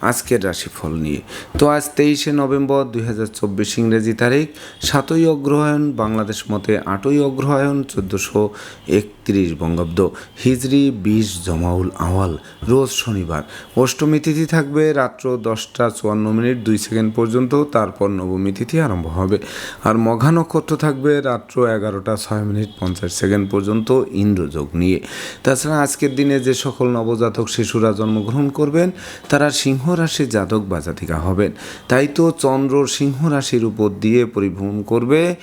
আজকের রাশিফল নিয়ে। তো আজ তেইশে নভেম্বর দুই হাজার চব্বিশ ইংরেজি তারিখ, সাতই অগ্রহায়ণ, বাংলাদেশ মতে আটই অগ্রহায়ণ, চোদ্দোশো একত্রিশ বঙ্গাব্দ। হিজরি বিশ জমাউল আওয়াল, রোজ শনিবার। অষ্টমী তিথি থাকবে রাত্র দশটা চুয়ান্ন মিনিট, দুই সেকেন্ড পর্যন্ত, তারপর নবমী তিথি আরম্ভ হবে। আর মঘা নক্ষত্র থাকবে রাত্র এগারোটা ছয় মিনিট, পঞ্চাশ সেকেন্ড পর্যন্ত ইন্দ্রযোগ নিয়ে। তাছাড়া আজকের দিনে যে সকল নবজাতক শিশুরা জন্মগ্রহণ করবেন, তারা সিংহ রাশির জাতক বা জাতিকা হবেন। তাই তো চন্দ্র সিংহ রাশির উপর দিয়ে পরিভ্রমণ করবে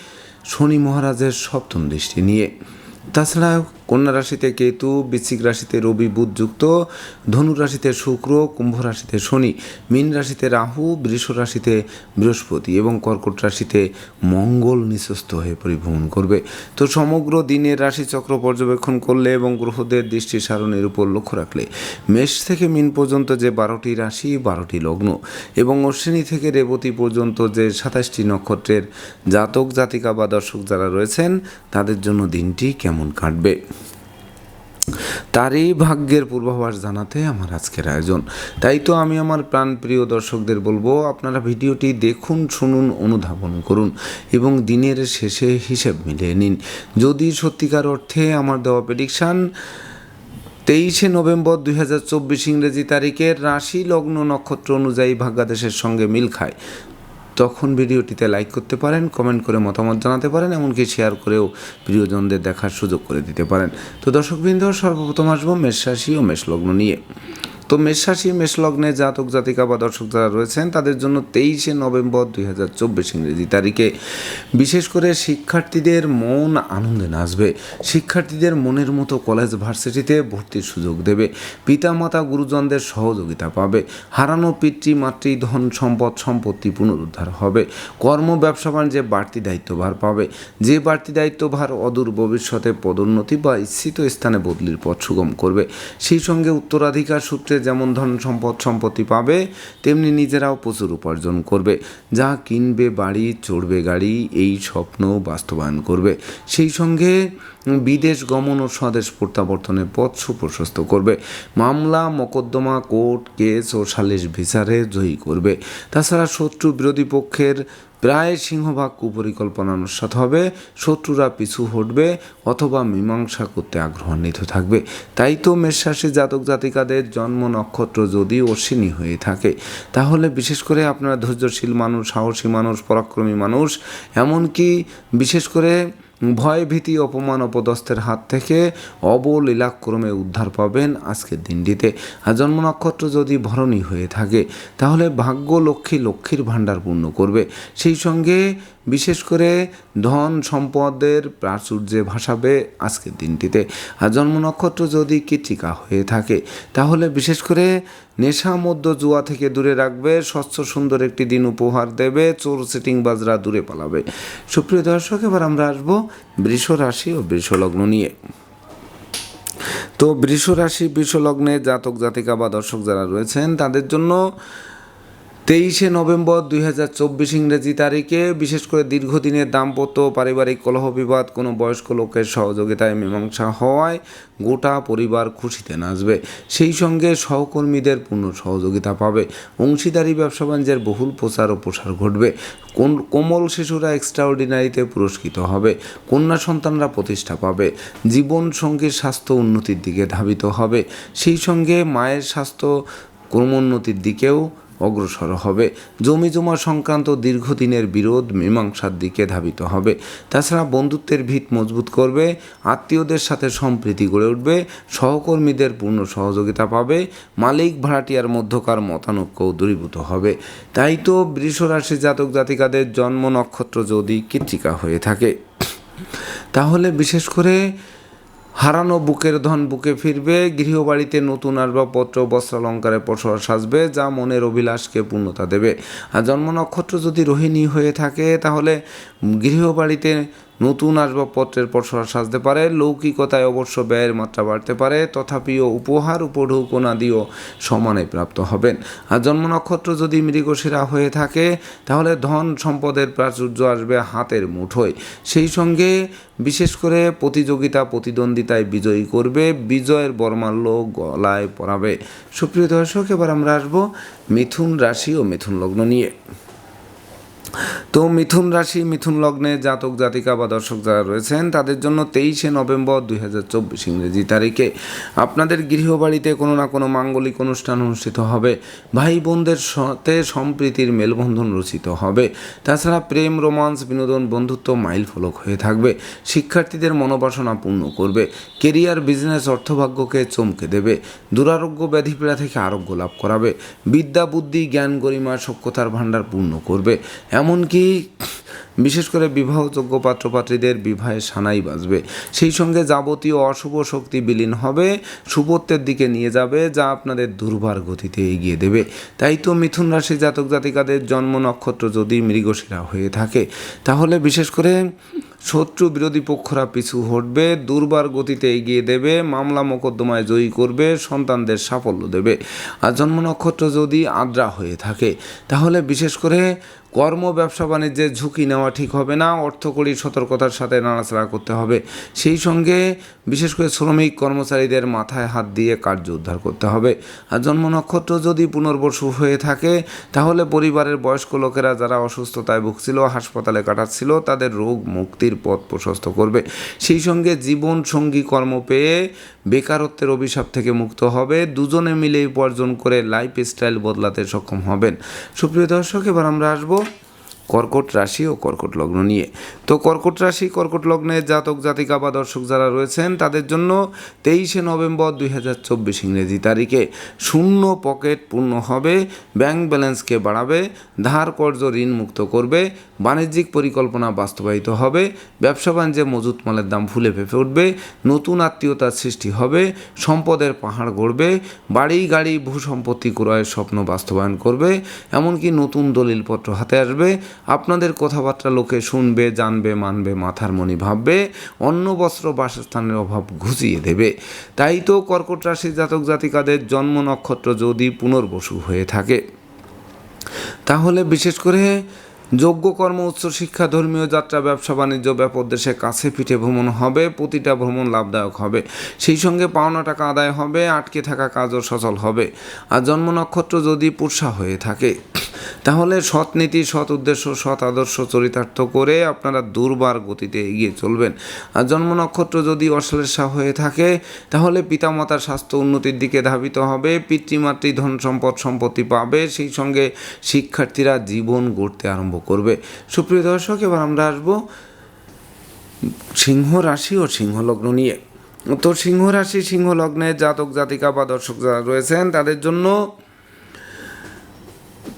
শনি মহারাজের সপ্তম দৃষ্টি নিয়ে। তাছাড়া কন্যা রাশিতে কেতু, বৃশ্চিক রাশিতে রবি, বুধ যুক্ত, ধনু রাশিতে শুক্র, কুম্ভ রাশিতে শনি, মীন রাশিতে রাহু, বৃষ রাশিতে বৃহস্পতি এবং কর্কট রাশিতে মঙ্গল নিঃস্ত হয়ে পরিভ্রমণ করবে। তো সমগ্র দিনের রাশিচক্র পর্যবেক্ষণ করলে এবং গ্রহদের দৃষ্টি সারণের উপর লক্ষ্য রাখলে মেষ থেকে মিন পর্যন্ত যে বারোটি রাশি, বারোটি লগ্ন এবং অশ্বিনী থেকে রেবতী পর্যন্ত যে সাতাশটি নক্ষত্রের জাতক, জাতিকা বা দর্শক যারা রয়েছেন, তাদের জন্য দিনটি কেমন কাটবে? তারই ভাগ্যের পূর্বাভাস জানাতে আমার আজকের আয়োজন। তাই তো আমি আমার প্রাণপ্রিয় দর্শকদের বলব, আপনারা ভিডিওটি দেখুন, শুনুন, অনুধাবন করুন এবং দিনের শেষে হিসেব মিলিয়ে নিন। যদি সত্যিকার অর্থে আমার দেওয়া প্রেডিকশান তেইশে নভেম্বর দুই হাজার চব্বিশ ইংরেজি তারিখের রাশি লগ্ন নক্ষত্র অনুযায়ী ভাগ্যাদেশের সঙ্গে মিল খায়। তখন ভিডিওটিতে লাইক করতে পারেন কমেন্ট করে মতামত জানাতে পারেন, এমনকি শেয়ার করেও প্রিয়জনদের দেখার সুযোগ করে দিতে পারেন। তো দর্শকবৃন্দ, সর্বপ্রথম আসব মেষ রাশি ও মেষ লগ্ন নিয়ে। তো মেষ রাশি মেষ লগ্নে জাতক, জাতিকা বা দর্শক যারা রয়েছেন, তাদের জন্য তেইশে নভেম্বর দুই হাজার চব্বিশ ইংরেজি তারিখে। বিশেষ করে শিক্ষার্থীদের মন আনন্দে নাচবে। শিক্ষার্থীদের মনের মতো কলেজ ভার্সিটিতে ভর্তির সুযোগ দেবে। পিতামাতা, গুরুজনদের সহযোগিতা পাবে। হারানো পিতৃ, মাতৃ, ধন সম্পদ, সম্পত্তি পুনরুদ্ধার হবে। কর্ম, ব্যবসা, বাণিজ্যে বাড়তি দায়িত্বভার পাবে। যে বাড়তি দায়িত্বভার অদূর ভবিষ্যতে পদোন্নতি বা ইচ্ছিত স্থানে বদলির পথ সুগম করবে। সেই সঙ্গে উত্তরাধিকার সূত্রে যেমন ধন সম্পদ সম্পত্তি পাবে, তেমনি নিজেরাও প্রচুর উপার্জন করবে। যা কিনবে, বাড়ি, চড়বে গাড়ি, এই স্বপ্ন বাস্তবায়ন করবে। সেই সঙ্গে বিদেশ গমন ও স্বদেশ প্রত্যাবর্তনের পথ সুপ্রশস্ত করবে। মামলা, মোকদ্দমা, কোর্ট কেস ও সালিশ বিচারে জয়ী করবে। তাছাড়া শত্রু বিরোধী পক্ষের প্রায় সিংহভাগ কুপরিকল্পনা অনুসাত হবে, শত্রুরা পিছু হটবে অথবা মীমাংসা করতে আগ্রহান্বিত থাকবে। তাই তো মেষরাশি জাতক জাতিকাদের জন্ম নক্ষত্র যদি অশ্বিনী হয়ে থাকে, তাহলে বিশেষ করে আপনারা ধৈর্যশীল মানুষ, সাহসী মানুষ, পরাক্রমী মানুষ, এমনকি বিশেষ করে ভয় ভীতি অপমান, অপদস্থের হাত থেকে অবলীলাক্রমে উদ্ধার পাবেন আজকের দিনটিতে। আর জন্ম নক্ষত্র যদি ভরণী হয়ে থাকে, তাহলে ভাগ্য লক্ষ্মী লক্ষ্মীর ভাণ্ডার পূর্ণ করবে। সেই সঙ্গে বিশেষ করে ধন সম্পদের প্রাচুর্যে ভাসাবে আজকের দিনটিতে। আর জন্ম নক্ষত্র যদি কৃতিকা হয়ে থাকে, তাহলে বিশেষ করে নেশা মধ্য জুয়া থেকে দূরে রাখবে, স্বচ্ছ সুন্দর একটি দিন উপহার দেবে, চোর সিটিং বাজরা দূরে পালাবে। সুপ্রিয় দর্শক, এবার আমরা আসব বৃষ রাশি ও বৃষ লগ্ন নিয়ে। তো বৃষ রাশি, বৃষ লগ্নে জাতক জাতিকা বা দর্শক যারা রয়েছেন, তাদের জন্য তেইশে নভেম্বর দুই হাজার চব্বিশ ইংরেজি তারিখে বিশেষ করে দীর্ঘদিনের দাম্পত্য পারিবারিক কলহ বিবাদ কোনো বয়স্ক লোকের সহযোগিতায় মীমাংসা হওয়ায় গোটা পরিবার খুশিতে নাচবে। সেই সঙ্গে সহকর্মীদের পূর্ণ সহযোগিতা পাবে। অংশীদারি, ব্যবসা বাণিজ্যের বহুল প্রচার ও প্রসার ঘটবে। কোন কোমল শিশুরা এক্সট্রাঅর্ডিনারিতে পুরস্কৃত হবে। কন্যা সন্তানরা প্রতিষ্ঠা পাবে। জীবন সঙ্গীর স্বাস্থ্য উন্নতির দিকে ধাবিত হবে। সেই সঙ্গে মায়ের স্বাস্থ্য ক্রমোন্নতির দিকেও অগ্রসর হবে। জমি জমা সংক্রান্ত দীর্ঘদিনের বিরোধ মীমাংসার দিকে ধাবিত হবে। তাছাড়া বন্ধুত্বের ভিত মজবুত করবে, আত্মীয়দের সাথে সম্প্রীতি গড়ে উঠবে, সহকর্মীদের পূর্ণ সহযোগিতা পাবে, মালিক ভাড়াটিয়ার মধ্যকার মতানৈক্যও দূরীভূত হবে। তাই তো বৃষ রাশি জাতক জাতিকাদের জন্ম নক্ষত্র যদি কৃত্রিকা হয়ে থাকে। তাহলে বিশেষ করে হারানো বুকের ধন বুকে ফিরবে, গৃহবাড়িতে নতুন আসবাবপত্র, বস্ত্রালঙ্কারে পশোয়া সাজবে, যা মনের অভিলাষকে পূর্ণতা দেবে। আর জন্ম নক্ষত্র যদি রোহিণী হয়ে থাকে, তাহলে গৃহবাড়িতে নতুন আসবাবপত্রের পসরা সাজতে পারে, লৌকিকতায় অবশ্য ব্যয়ের মাত্রা বাড়তে পারে, তথাপিও উপহার উপঢৌকনাদিও সমানে প্রাপ্ত হবেন। আর জন্ম নক্ষত্র যদি মৃগশিরা হয়ে থাকে, তাহলে ধন সম্পদের প্রাচুর্য আসবে হাতের মুঠোয়। সেই সঙ্গে বিশেষ করে প্রতিযোগিতা প্রতিদ্বন্দ্বিতায় বিজয়ী করবে, বিজয়ের বর্মাল্য গলায় পরাবে। সুপ্রিয় দর্শক, এবার আমরা আসব মিথুন রাশি ও মিথুন লগ্ন নিয়ে। তো মিথুন রাশি, মিথুন লগ্নে জাতক, জাতিকা বা দর্শক যারা রয়েছেন, তাদের জন্য তেইশে নভেম্বর দুই হাজার চব্বিশ ইংরেজি তারিখে আপনাদের গৃহবাড়িতে কোনো না কোনো মাঙ্গলিক অনুষ্ঠান অনুষ্ঠিত হবে। ভাই বোনদের সাথে সম্প্রীতির মেলবন্ধন রচিত হবে। তাছাড়া প্রেম, রোমান্স, বিনোদন, বন্ধুত্ব মাইল ফলক হয়ে থাকবে। শিক্ষার্থীদের মনোবাসনা পূর্ণ করবে। কেরিয়ার, বিজনেস, অর্থভাগ্যকে চমকে দেবে। দুরারোগ্য ব্যাধিপীড়া থেকে আরোগ্য লাভ করাবে। বিদ্যা, বুদ্ধি, জ্ঞান, গরিমা সক্ষতার ভাণ্ডার পূর্ণ করবে। এমনকি বিশেষ করে বিবাহযোগ্য পাত্রপাত্রীদের বিবাহে সানাই বাজবে। সেই সঙ্গে যাবতীয় অশুভ শক্তি বিলীন হবে শুভত্বের দিকে নিয়ে যাবে, যা আপনাদের দুর্বার গতিতে এগিয়ে দেবে। তাই তো মিথুন রাশি জাতক জাতিকাদের জন্ম নক্ষত্র যদি মৃগশিরা হয়ে থাকে, তাহলে বিশেষ করে শত্রু বিরোধী পক্ষরা পিছু হটবে, দুর্বার গতিতে এগিয়ে দেবে, মামলা মোকদ্দমায় জয়ী করবে, সন্তানদের সাফল্য দেবে। আর জন্ম নক্ষত্র যদি আদ্রা হয়ে থাকে, তাহলে বিশেষ করে কর্ম ব্যবসা বাণিজ্যের ঝুঁকি নেওয়া ঠিক হবে না অর্থকরী সতর্কতার সাথে নাড়াচাড়া করতে হবে। সেই সঙ্গে বিশেষ করে শ্রমিক কর্মচারীদের মাথায় হাত দিয়ে কার্য উদ্ধার করতে হবে। আর জন্ম নক্ষত্র যদি পুনর্বসু হয়ে থাকে, তাহলে পরিবারের বয়স্ক লোকেরা যারা অসুস্থতায় ভুগছিল, হাসপাতালে কাটাচ্ছিল, তাদের রোগ মুক্তির পথ প্রশস্ত করবে। সেই সঙ্গে জীবন সঙ্গী কর্ম পেয়ে বেকারত্বের অভিশাপ থেকে মুক্ত হবে। দুজনে মিলে উপার্জন করে লাইফ স্টাইল বদলাতে সক্ষম হবেন। সুপ্রিয় দর্শক, এবার আমরা আসব কর্কট রাশি ও কর্কট লগ্ন নিয়ে। তো কর্কট রাশি, কর্কট লগ্নের জাতক, জাতিকা বা দর্শক যারা রয়েছেন, তাদের জন্য তেইশে নভেম্বর দুই হাজার চব্বিশ ইংরেজি তারিখে শূন্য পকেট পূর্ণ হবে, ব্যাংক ব্যালেন্সকে বাড়াবে, ধার কর্য ঋণ মুক্ত করবে বাণিজ্যিক পরিকল্পনা বাস্তবায়িত হবে, ব্যবসা বাণিজ্যে মজুত মালের দাম ফুলে ফেঁপে উঠবে, নতুন আত্মীয়তার সৃষ্টি হবে, সম্পদের পাহাড় গড়বে, বাড়ি, গাড়ি ভূ সম্পত্তি ক্রয়ের স্বপ্ন বাস্তবায়ন করবে, এমনকি নতুন দলিলপত্র হাতে আসবে, আপনাদের কথাবার্তা লোকে শুনবে, জানবে, মানবে, মাথার মনি ভাববে, অন্ন, বস্ত্র, বাসস্থানের অভাব ঘুচিয়ে দেবে। তাই তো কর্কট রাশি জাতক জাতিকাদের জন্ম নক্ষত্র যদি পুনর্বসু হয়ে থাকে। তাহলে বিশেষ করে যোগ্য কর্ম উচ্চশিক্ষা ধর্মীয় যাত্রা, ব্যবসা, বাণিজ্য, ব্যাপক দেশে কাছে পিঠে ভ্রমণ হবে, প্রতিটা ভ্রমণ লাভদায়ক হবে। সেই সঙ্গে পাওনা টাকা আদায় হবে, আটকে থাকা কাজও সচল হবে। আর জন্ম নক্ষত্র যদি পুরসা হয়ে থাকে, তাহলে সৎ নীতি, সৎ উদ্দেশ্য, সৎ আদর্শ চরিতার্থ করে আপনারা দুর্বার গতিতে এগিয়ে চলবেন। আর জন্ম নক্ষত্র যদি অশ্লেষা হয়ে থাকে, তাহলে পিতামাতার স্বাস্থ্য উন্নতির দিকে ধাবিত হবে, পিতৃমাতৃ ধন সম্পদ সম্পত্তি পাবে, সেই সঙ্গে শিক্ষার্থীরা জীবন গড়তে আরম্ভ করবে। সুপ্রিয় দর্শক, এবার আমরা আসব সিংহ রাশি ও সিংহ লগ্ন নিয়ে। তো সিংহ রাশি সিংহ লগ্নে জাতক জাতিকা বা দর্শক যারা রয়েছেন, তাদের জন্য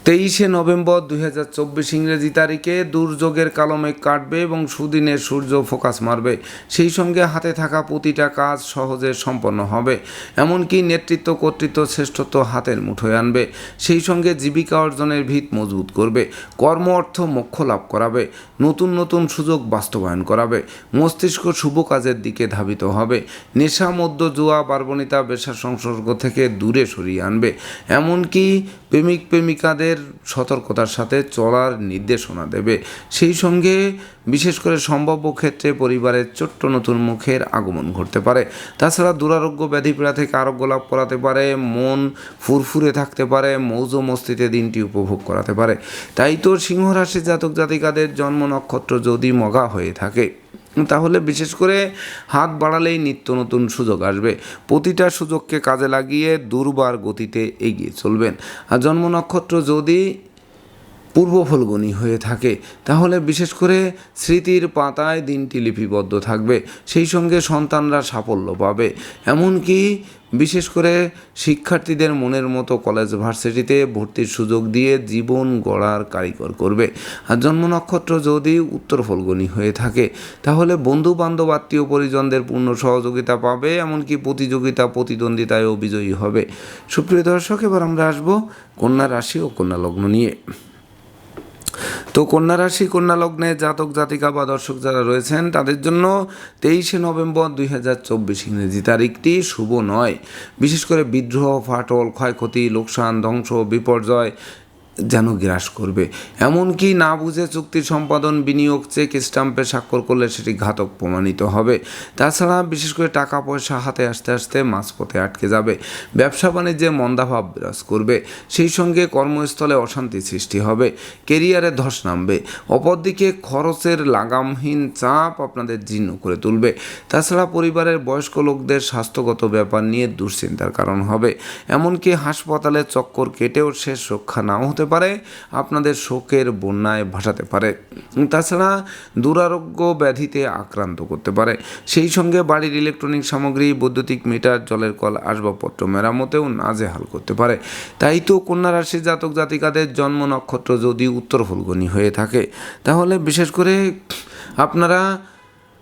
তেইশে নভেম্বর দুই হাজার চব্বিশ ইংরেজি তারিখে দুর্যোগের কালমেঘ কাটবে এবং সুদিনের সূর্য ফোকাস মারবে। সেই সঙ্গে হাতে থাকা প্রতিটা কাজ সহজে সম্পন্ন হবে। এমনকি নেতৃত্ব কর্তৃত্ব শ্রেষ্ঠত্ব হাতের মুঠোয় আনবে। সেই সঙ্গে জীবিকা অর্জনের ভিত মজবুত করবে। কর্ম অর্থ মোক্ষ লাভ করাবে। নতুন নতুন সুযোগ বাস্তবায়ন করাবে। মস্তিষ্ক শুভ কাজের দিকে ধাবিত হবে। নেশা মধ্য জুয়া, পার্বণিতা, বেশা, সংসর্গ থেকে দূরে সরিয়ে আনবে। এমনকি প্রেমিক প্রেমিকাদের সতর্কতার সাথে চলার নির্দেশনা দেবে। সেই সঙ্গে বিশেষ করে সম্ভাব্য ক্ষেত্রে পরিবারের ছোট্ট নতুন মুখের আগমন ঘটতে পারে। তাছাড়া দুরারোগ্য ব্যাধিপীড়া থেকে আরোগ্য লাভ করাতে পারে, মন ফুরফুরে থাকতে পারে মৌজ মস্তিতে দিনটি উপভোগ করাতে পারে। তাই তো সিংহ রাশি জাতক জাতিকাদের জন্ম নক্ষত্র যদি মগা হয়ে থাকে তাহলে বিশেষ করে হাত বাড়ালেই নিত্য নতুন সুযোগ আসবে। প্রতিটা সুযোগকে কাজে লাগিয়ে দুর্বার গতিতে এগিয়ে চলবেন। আর জন্ম নক্ষত্র যদি পূর্ব ফলগুনি হয়ে থাকে, তাহলে বিশেষ করে স্মৃতির পাতায় দিনটি লিপিবদ্ধ থাকবে। সেই সঙ্গে সন্তানরা সাফল্য পাবে। এমনকি বিশেষ করে শিক্ষার্থীদের মনের মতো কলেজ ভার্সিটিতে ভর্তির সুযোগ দিয়ে জীবন গড়ার কারিগর করবে। আর জন্ম নক্ষত্র যদি উত্তর ফলগুনি হয়ে থাকে, তাহলে বন্ধু বান্ধব আত্মীয় পরিজনদের পূর্ণ সহযোগিতা পাবে, এমনকি প্রতিযোগিতা, প্রতিদ্বন্দ্বিতায়ও বিজয়ী হবে। সুপ্রিয় দর্শক, এবার আমরা আসব কন্যা রাশি ও কন্যা লগ্ন নিয়ে। তো কন্যা রাশি, কন্যা লগ্নে জাতক, জাতিকা বা দর্শক যারা রয়েছেন, তাদের জন্য তেইশে নভেম্বর দুই হাজার চব্বিশ ইংরেজি তারিখটি শুভ নয়। বিশেষ করে বিদ্রোহ, ফাটল, ক্ষয়ক্ষতি, লোকসান, ধ্বংস, বিপর্যয় যেন গ্রাস করবে। এমনকি না বুঝে চুক্তি সম্পাদন, বিনিয়োগ চেক স্টাম্পে স্বাক্ষর করলে সেটি ঘাতক প্রমাণিত হবে। তাছাড়া বিশেষ করে টাকা পয়সা হাতে আসতে আসতে মাঝপথে আটকে যাবে। ব্যবসা বাণিজ্যে মন্দাভাব বিরাজ করবে। সেই সঙ্গে কর্মস্থলে অশান্তি সৃষ্টি হবে। কেরিয়ারে ধস নামবে। অপরদিকে খরচের লাগামহীন চাপ আপনাদের জীর্ণ করে তুলবে। তাছাড়া পরিবারের বয়স্ক লোকদের স্বাস্থ্যগত ব্যাপার নিয়ে দুশ্চিন্তার কারণ হবে। এমনকি হাসপাতালে চক্কর কেটেও শেষ রক্ষা নাও হতে পারে, আপনাদের শোকের বন্যায় ভাসাতে পারে। তাছাড়া দুরারোগ্য ব্যাধিতে আক্রান্ত করতে পারে। সেই সঙ্গে বাড়ির ইলেকট্রনিক সামগ্রী, বৈদ্যুতিক মিটার জলের কল, আসবাবপত্র মেরামতেও নাজেহাল করতে পারে। তাই তো কন্যা রাশির জাতক জাতিকাদের জন্ম নক্ষত্র যদি উত্তর ফুলগনি হয়ে থাকে, তাহলে বিশেষ করে আপনারা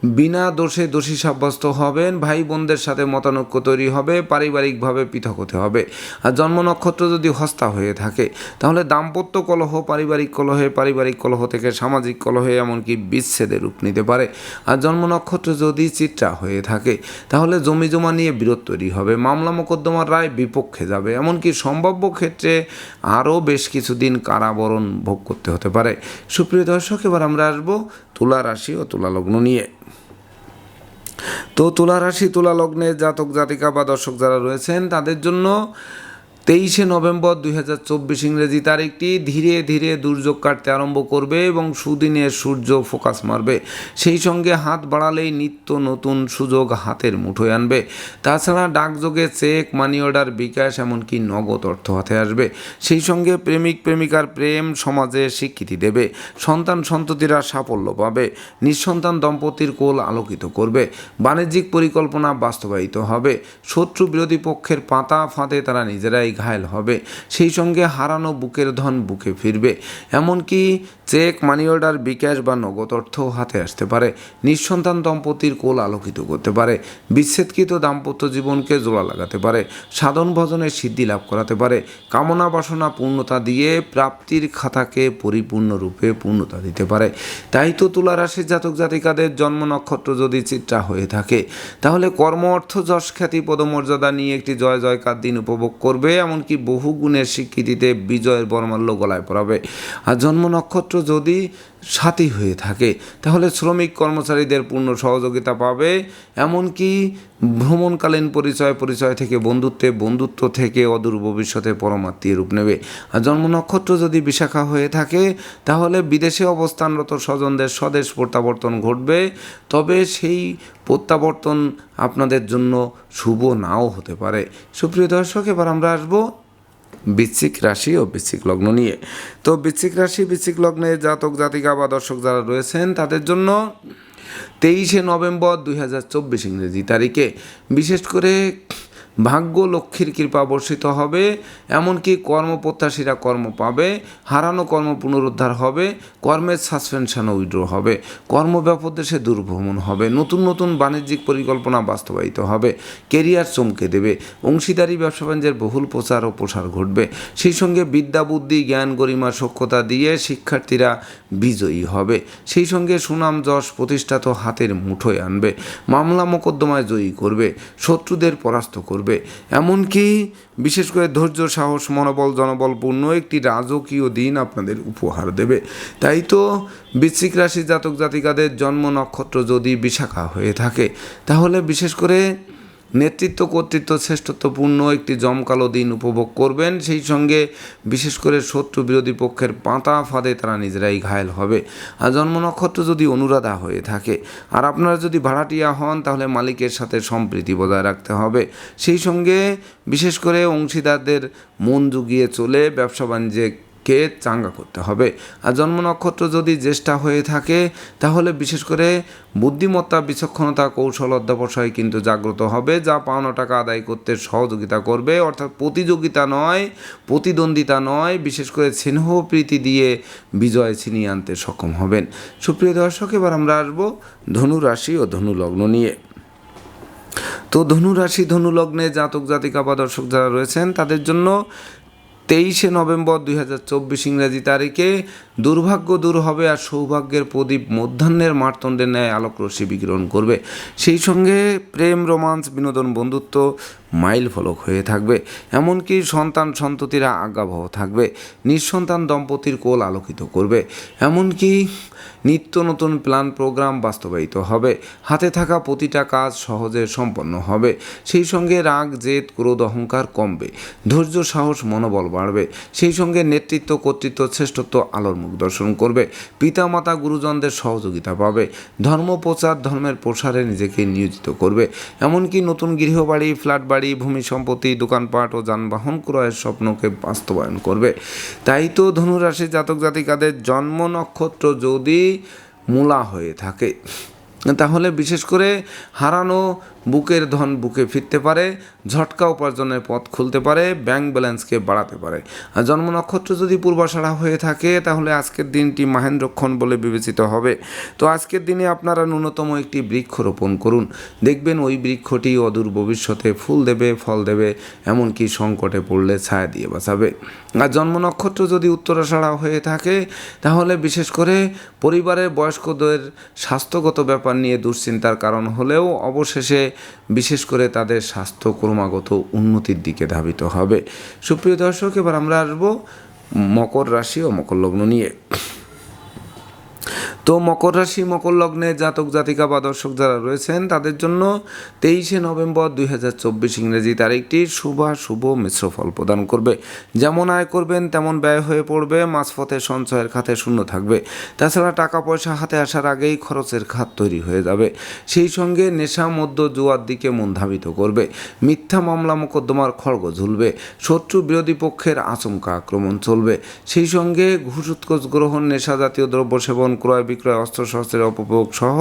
বিনা দোষে দোষী সাব্যস্ত হবেন ভাই বোনদের সাথে মতানৈক্য তৈরি হবে, পারিবারিকভাবে পৃথক হতে হবে। আর জন্ম নক্ষত্র যদি হস্তা হয়ে থাকে, তাহলে দাম্পত্য কলহ, পারিবারিক কলহে, পারিবারিক কলহ থেকে সামাজিক কলহে এমনকি বিচ্ছেদের রূপ নিতে পারে। আর জন্ম নক্ষত্র যদি চিত্রা হয়ে থাকে, তাহলে জমি জমা নিয়ে বিরোধ তৈরি হবে। মামলা মোকদ্দমার রায় বিপক্ষে যাবে। এমনকি সম্ভাব্য ক্ষেত্রে আরও বেশ কিছুদিন কারাবরণ ভোগ করতে হতে পারে। সুপ্রিয় দর্শক, এবার আমরা আসব তুলা রাশি ও তুলা লগ্ন নিয়ে। তো তুলা রাশি, তুলা লগ্নে জাতক জাতিকা বা দর্শক যারা রয়েছেন, তাদের জন্য তেইশে নভেম্বর দুই হাজার চব্বিশ ইংরেজি তারিখটি ধীরে ধীরে দুর্যোগ কাটতে আরম্ভ করবে এবং সুদিনে সূর্য ফোকাস মারবে। সেই সঙ্গে হাত বাড়ালেই নিত্য নতুন সুযোগ হাতের মুঠোয় আনবে। তাছাড়া ডাকযোগে চেক, মানি অর্ডার, বিকাশ, এমনকি নগদ অর্থ হাতে আসবে। সেই সঙ্গে প্রেমিক, প্রেমিকার প্রেম সমাজে স্বীকৃতি দেবে। সন্তান সন্ততিরা সাফল্য পাবে। নিঃসন্তান দম্পতির কোল আলোকিত করবে। বাণিজ্যিক পরিকল্পনা বাস্তবায়িত হবে। শত্রু বিরোধী পক্ষের পাতা ফাঁদে তারা নিজেরাই ঘায়ল হবে। সেই সঙ্গে হারানো বুকের ধন বুকে ফিরবে। এমনকি চেক মানি অর্ডার বিকাশ বা নগদ অর্থও হাতে আসতে পারে। নিঃসন্তান দম্পতির কোল আলোকিত করতে পারে। বিচ্ছেদকৃত দাম্পত্য জীবনকে জোড়া লাগাতে পারে। সাধন ভজনের সিদ্ধি লাভ করাতে পারে। কামনা বাসনা পূর্ণতা দিয়ে প্রাপ্তির খাতাকে পরিপূর্ণরূপে পূর্ণতা দিতে পারে। তাই তো তুলা রাশির জাতক জাতিকাদের জন্ম নক্ষত্র যদি চিত্রা হয়ে থাকে, তাহলে কর্ম, অর্থ, যশ, খ্যাতি, পদমর্যাদা নিয়ে একটি জয়, জয়কার দিন উপভোগ করবে, এমনকি বহু গুণের স্বীকৃতিতে বিজয়ের বর্মাল্য গলায় পড়াবে আর জন্ম নক্ষত্র যদি সাথী হয়ে থাকে, তাহলে শ্রমিক কর্মচারীদের পূর্ণ সহযোগিতা পাবে। এমনকি ভ্রমণকালীন পরিচয় পরিচয় থেকে বন্ধুত্বে, বন্ধুত্ব থেকে অদূর ভবিষ্যতে পরমাত্মীয় রূপ নেবে। আর জন্ম নক্ষত্র যদি বিশাখা হয়ে থাকে, তাহলে বিদেশে অবস্থানরত স্বজনদের স্বদেশ প্রত্যাবর্তন ঘটবে। তবে সেই প্রত্যাবর্তন আপনাদের জন্য শুভ নাও হতে পারে। সুপ্রিয় দর্শক, এবার আমরা আসব বৃশ্চিক রাশি ও বৃশ্চিক লগ্ন নিয়ে। তো বৃশ্চিক রাশি বৃশ্চিক লগ্নে জাতক, জাতিকা বা দর্শক যারা রয়েছেন, তাদের জন্য তেইশে নভেম্বর দুই হাজার চব্বিশ ইংরেজি তারিখে। বিশেষ করে ভাগ্য লক্ষ্মীর কৃপা বর্ষিত হবে, এমনকি কর্মপ্রত্যাশীরা কর্ম পাবে, হারানো কর্ম পুনরুদ্ধার হবে, কর্মের সাসপেনশন উইড্র হবে, কর্ম দেশে দুর্ভ্রমণ হবে, নতুন নতুন বাণিজ্যিক পরিকল্পনা বাস্তবায়িত হবে কেরিয়ার চমকে দেবে, অংশীদারি ব্যবসা বাণিজ্যের বহুল প্রচার ও প্রসার ঘটবে। সেই সঙ্গে বিদ্যা, বুদ্ধি, জ্ঞান, গরিমা, সক্ষতা দিয়ে শিক্ষার্থীরা বিজয়ী হবে। সেই সঙ্গে সুনাম, যশ প্রতিষ্ঠাত হাতের মুঠোয় আনবে মামলা মোকদ্দমায় জয়ী করবে, শত্রুদের পরাস্ত করবে। এমনকি বিশেষ করে ধৈর্য, সাহস, মনোবল, জনবলপূর্ণ একটি রাজকীয় দিন আপনাদের উপহার দেবে। তাই তো বৃশ্চিক রাশি জাতক জাতিকাদের জন্ম নক্ষত্র যদি বিশাখা হয়ে থাকে, তাহলে বিশেষ করে নেতৃত্ব কর্তৃত্ব শ্রেষ্ঠত্বপূর্ণ একটি জমকালো দিন উপভোগ করবেন। সেই সঙ্গে বিশেষ করে শত্রু বিরোধী পক্ষের পাতা ফাঁদে তারা নিজেরাই ঘায়েল হবে। আর জন্ম নক্ষত্র যদি অনুরাধা হয়ে থাকে, আর আপনারা যদি ভাড়াটিয়া হন, তাহলে মালিকের সাথে সম্প্রীতি বজায় রাখতে হবে। সেই সঙ্গে বিশেষ করে অংশীদারদের মন জুগিয়ে চলে, ব্যবসা বাণিজ্যে কে চাঙ্গা করতে হবে। আর জন্ম নক্ষত্র যদি জ্যেষ্ঠা হয়ে থাকে, তাহলে বিশেষ করে বুদ্ধিমত্তা, বিচক্ষণতা, কৌশল অধ্যাবসায় কিন্তু জাগ্রত হবে, যা পাওনা টাকা আদায় করতে সহযোগিতা করবে। অর্থাৎ প্রতিযোগিতা নয়, প্রতিদ্বন্দ্বিতা নয়, বিশেষ করে স্নেহ প্রীতি দিয়ে বিজয় ছিনিয়ে আনতে সক্ষম হবেন। সুপ্রিয় দর্শক, এবার আমরা আসব ধনু রাশি ও ধনু লগ্ন নিয়ে। তো ধনু রাশি ধনু লগ্নে জাতক জাতিকা বা দর্শক যারা রয়েছেন, তাদের জন্য তেইশে নভেম্বর দুই হাজার চব্বিশ ইংরাজি তারিখে দুর্ভাগ্য দূর হবে আর সৌভাগ্যের প্রদীপ মধ্যাহ্নের মারতণ্ডের ন্যায় আলোক রশ্মি বিকিরণ করবে। সেই সঙ্গে প্রেম, রোমান্স, বিনোদন, বন্ধুত্ব মাইল ফলক হয়ে থাকবে। এমনকি সন্তান সন্ততিরা আজ্ঞাবহ থাকবে। নিঃসন্তান দম্পতির কোল আলোকিত করবে। এমনকি নিত্য নতুন প্ল্যান প্রোগ্রাম বাস্তবায়িত হবে। হাতে থাকা প্রতিটা কাজ সহজে সম্পন্ন হবে। সেই সঙ্গে রাগ, জেদ, ক্রোধ, অহংকার কমবে। ধৈর্য, সাহস, মনোবল বাড়বে। সেই সঙ্গে নেতৃত্ব, কর্তৃত্ব, শ্রেষ্ঠত্ব, আলোর মুখ দর্শন করবে। পিতামাতা গুরুজনদের সহযোগিতা পাবে। ধর্ম প্রচার, ধর্মের প্রসারে নিজেকে নিয়োজিত করবে। এমনকি নতুন গৃহবাড়ি ফ্ল্যাট বাড়ি ভূমি সম্পত্তি, দোকানপাট ও যানবাহন ক্রয়ের স্বপ্নকে বাস্তবায়ন করবে। তাই তো ধনুরাশি জাতক জাতিকাদের জন্ম নক্ষত্র যদি মূলা হয়ে থাকে, তাহলে বিশেষ করে হারানো বুকের ধন বুকে ফিরতে পারে, ঝটকা উপার্জনের পথ খুলতে পারে, ব্যাংক ব্যালেন্সকে বাড়াতে পারে। আর জন্ম নক্ষত্র যদি পূর্বাষাঢ়া হয়ে থাকে, তাহলে আজকের দিনটি মাহেন্দ্রক্ষণ বলে বিবেচিত হবে। তো আজকের দিনে আপনারা ন্যূনতম একটি বৃক্ষ রোপণ করুন। দেখবেন ওই বৃক্ষটি অদূর ভবিষ্যতে ফুল দেবে, ফল দেবে, এমনকি সংকটে পড়লে ছায়া দিয়ে বাঁচাবে। আর জন্ম নক্ষত্র যদি উত্তরাষাঢ়া হয়ে থাকে, তাহলে বিশেষ করে পরিবারের বয়স্কদের স্বাস্থ্যগত ব্যাপার নিয়ে দুশ্চিন্তার কারণ হলেও অবশেষে বিশেষ করে তাদের স্বাস্থ্য ক্রমাগত উন্নতির দিকে ধাবিত হবে। সুপ্রিয় দর্শক, এবার আমরা আসব মকর রাশি ও মকর লগ্ন নিয়ে। তো মকর রাশি, মকর লগ্নে জাতক, জাতিকা বা দর্শক যারা রয়েছেন, তাদের জন্য তেইশে নভেম্বর দুই হাজার চব্বিশ ইংরেজি তারিখটি শুভ শুভ মিশ্র ফল প্রদান করবে। যেমন আয় করবেন, তেমন ব্যয় হয়ে পড়বে, মাঝপথে সঞ্চয়ের খাতে শূন্য থাকবে। তাছাড়া টাকা পয়সা হাতে আসার আগেই খরচের খাত তৈরি হয়ে যাবে। সেই সঙ্গে নেশা মধ্য জুয়ার দিকে মন ধাবিত করবে। মিথ্যা মামলা, মোকদ্দমার খড়গ ঝুলবে। শত্রু বিরোধী পক্ষের আচমকা আক্রমণ চলবে। সেই সঙ্গে ঘুষ, উৎকোচ গ্রহণ, নেশা জাতীয় দ্রব্য সেবন, ক্রয় বিক্রয় অস্ত্রশস্ত্রের অপভোগ সহ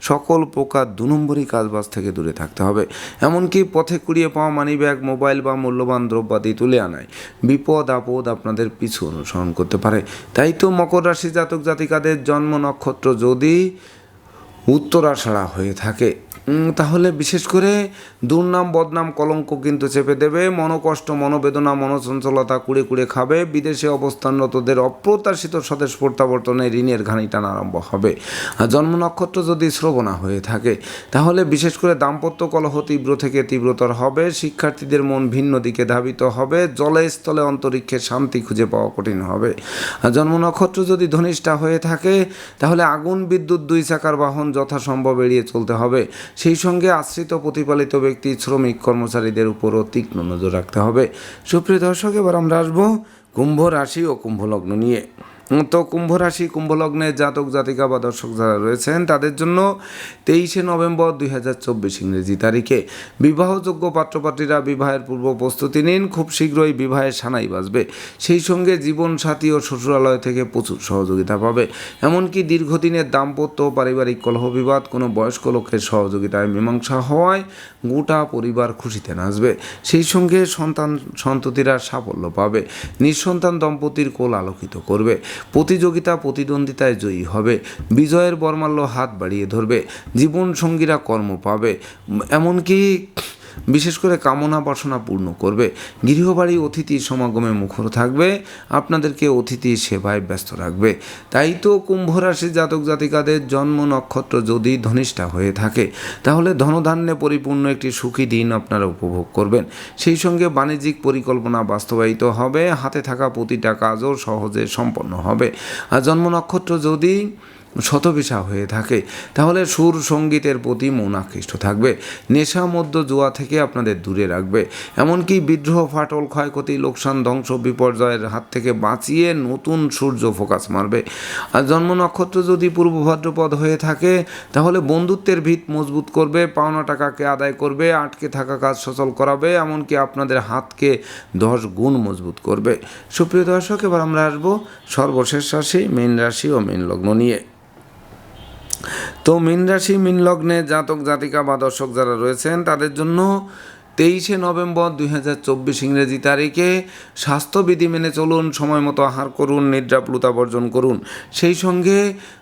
সকল প্রকার দু নম্বরই কাজবাজ থেকে দূরে থাকতে হবে। এমনকি পথে কুড়িয়ে পাওয়া মানি ব্যাগ মোবাইল বা মূল্যবান দ্রব্যাদি তুলে আনায়। বিপদ আপদ আপনাদের পিছু অনুসরণ করতে পারে। তাই তো মকর রাশি জাতক জাতিকাদের জন্ম নক্ষত্র যদি উত্তরাষাড়া হয়ে থাকে। তাহলে বিশেষ করে দুর্নাম, বদনাম, কলঙ্ক কিন্তু চেপে দেবে। মনোকষ্ট, মনোবেদনা, মনোচঞ্চলতা কুড়ে কুড়ে খাবে। বিদেশে অবস্থানরতদের অপ্রত্যাশিত স্বদেশ প্রত্যাবর্তনে ঋণের ঘানি টানা আরম্ভ হবে। আর জন্ম নক্ষত্র যদি শ্রবণা হয়ে থাকে, তাহলে বিশেষ করে দাম্পত্য কলহ তীব্র থেকে তীব্রতর হবে। শিক্ষার্থীদের মন ভিন্ন দিকে ধাবিত হবে। জলে স্থলে অন্তরিক্ষে শান্তি খুঁজে পাওয়া কঠিন হবে। আর জন্ম নক্ষত্র যদি ধনিষ্ঠা হয়ে থাকে, তাহলে আগুন, বিদ্যুৎ, দুই চাকার বাহন যথাসম্ভব এড়িয়ে চলতে হবে। সেই সঙ্গে আশ্রিত প্রতিপালিত ব্যক্তি, শ্রমিক, কর্মচারীদের উপরও তীক্ষ্ণ নজর রাখতে হবে। সুপ্রিয় দর্শক, এবার আমরা আসব কুম্ভ রাশি ও কুম্ভ লগ্ন নিয়ে। তো কুম্ভ রাশি কুম্ভ লগ্নের জাতক, জাতিকা বা দর্শক যারা রয়েছেন, তাদের জন্য তেইশে নভেম্বর দুই হাজার চব্বিশ ইংরেজি তারিখে বিবাহযোগ্য পাত্রপাত্রীরা বিবাহের পূর্ব প্রস্তুতি নিন। খুব শীঘ্রই বিবাহের সানাই বাজবে। সেই সঙ্গে জীবনসাথী ও শ্বশুরালয় থেকে প্রচুর সহযোগিতা পাবে। এমনকি দীর্ঘদিনের দাম্পত্য পারিবারিক কলহ বিবাদ কোনো বয়স্ক লোকের সহযোগিতায় মীমাংসা হওয়ায় গোটা পরিবার খুশিতে নাচবে। সেই সঙ্গে সন্তান, সন্ততিরা সাফল্য পাবে। নিঃসন্তান দম্পতির কোল আলোকিত করবে। প্রতিযোগিতা প্রতিদ্বন্দ্বিতায় জয়ী হবে। বিজয়ের বর্মাল্য হাত বাড়িয়ে ধরবে। জীবন সঙ্গীরা কর্ম পাবে। এমনকি বিশেষ করে কামনা বাসনা পূর্ণ করবে। গৃহবাড়ি অতিথি সমাগমে মুখর থাকবে। আপনাদেরকে অতিথি সেবায় ব্যস্ত রাখবে। তাই তো কুম্ভ রাশি জাতক জাতিকাদের জন্ম নক্ষত্র যদি ধনিষ্ঠা হয়ে থাকে, তাহলে ধনধান্যে পরিপূর্ণ একটি সুখী দিন আপনারা উপভোগ করবেন। সেই সঙ্গে বাণিজ্যিক পরিকল্পনা বাস্তবায়িত হবে। হাতে থাকা প্রতিটা কাজও সহজে সম্পন্ন হবে। আর জন্ম নক্ষত্র যদি শতবিশা হয়ে থাকে। তাহলে সুর সঙ্গীতের প্রতি মন আকৃষ্ট থাকবে। নেশা মধ্য জুয়া থেকে আপনাদের দূরে রাখবে। এমনকি বিদ্রোহ, ফাটল, ক্ষয়ক্ষতি, লোকসান, ধ্বংস, বিপর্যয়ের হাত থেকে বাঁচিয়ে নতুন সূর্য ফোকাস মারবে। আর জন্ম নক্ষত্র যদি পূর্ব ভাদ্রপদ হয়ে থাকে, তাহলে বন্ধুত্বের ভিত মজবুত করবে, পাওনা টাকাকে আদায় করবে, আটকে থাকা কাজ সচল করাবে, এমনকি আপনাদের হাতকে দশ গুণ মজবুত করবে। সুপ্রিয় দর্শক, এবার আমরা আসব সর্বশেষ রাশি, মীন রাশি ও মীন লগ্ন নিয়ে। তো মীন রাশি, মীন লগ্নে জাতক, জাতিকা বা দর্শক যারা রয়েছেন, তাদের জন্য তেইশে নভেম্বর দুই হাজার চব্বিশ ইংরেজি তারিখে স্বাস্থ্যবিধি মেনে চলুন, সময় মতো আহার করুন নিদ্রাপ্লুতা বর্জন করুন। সেই সঙ্গে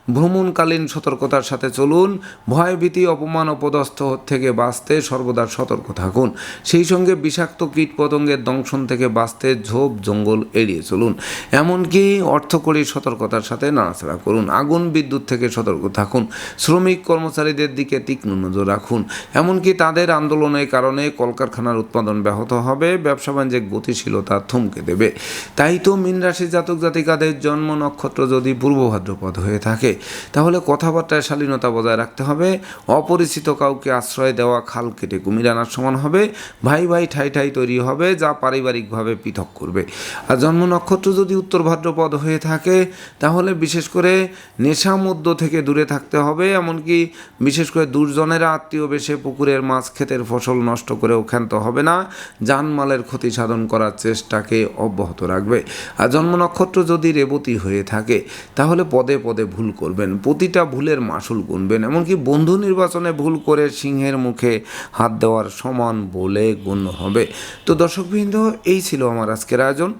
ভ্রমণকালীন সতর্কতার সাথে চলুন, ভয়ভীতি, অপমান, অপদস্থ থেকে বাঁচতে সর্বদা সতর্ক থাকুন। সেই সঙ্গে বিষাক্ত কীট পতঙ্গের দংশন থেকে বাঁচতে ঝোপ, জঙ্গল এড়িয়ে চলুন। এমনকি অর্থকরী সতর্কতার সাথে নাড়াচাড়া করুন। আগুন, বিদ্যুৎ থেকে সতর্ক থাকুন। শ্রমিক কর্মচারীদের দিকে তীক্ষ্ণ নজর রাখুন। এমনকি তাদের আন্দোলনের কারণে কলকারখানার উৎপাদন ব্যাহত হবে, ব্যবসা বাণিজ্যিক গতিশীলতা থমকে দেবে। তাই তো মীন রাশি জাতক জাতিকাদের জন্ম নক্ষত্র যদি পূর্ব ভাদ্রপদ হয়ে থাকে তাহলে কথাবার্তায় শালীনতা বজায় রাখতে হবে। অপরিচিত কাউকে আশ্রয় দেওয়া খাল কেটে কুমির আনার সমান হবে। ভাই ভাই ঠাই ঠাই তৈরি হবে যা পারিবারিকভাবে পৃথক করবে। আর জন্ম নক্ষত্র যদি উত্তর ভাদ্রপদ হয়ে থাকে, তাহলে বিশেষ করে নেশা মধ্য থেকে দূরে থাকতে হবে। এমনকি বিশেষ করে দুর্জনেরা আত্মীয় বেশে পুকুরের মাছ ক্ষেতের ফসল নষ্ট করেও ক্ষান্ত হবে না। জানমালের ক্ষতি সাধন করার চেষ্টাকে অব্যাহত রাখবে। আর জন্ম নক্ষত্র যদি রেবতী হয়ে থাকে, তাহলে পদে পদে ভুল করবেন, প্রতিটা ভুলের মাসুল গুনবেন, এমনকি বন্ধু নির্বাচনে ভুল করে সিংহের মুখে হাত দেওয়ার সমান বলে গণ্য হবে। তো দর্শকবৃন্দ এই ছিল আমার আজকের আয়োজন।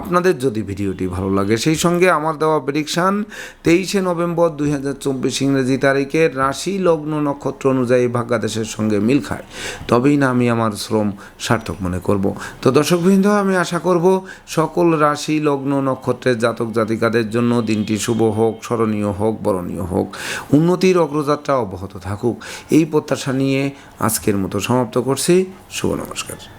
আপনাদের যদি ভিডিওটি ভালো লাগে, সেই সঙ্গে আমার দেওয়া প্রেডিকশান তেইশে নভেম্বর দুই হাজার চব্বিশ ইংরেজি তারিখে রাশি লগ্ন নক্ষত্র অনুযায়ী ভাগ্যাদেশের সঙ্গে মিল খায়। তবেই না আমি আমার শ্রম সার্থক মনে করব। তো দর্শকবৃন্দ আমি আশা করব সকল রাশি লগ্ন নক্ষত্রের জাতক জাতিকাদের জন্য দিনটি শুভ হোক, স্মরণীয় হোক, বরণীয় হোক, উন্নতির অগ্রযাত্রা অব্যাহত থাকুক, এই প্রত্যাশা নিয়ে আজকের মতো সমাপ্ত করছি। শুভ নমস্কার।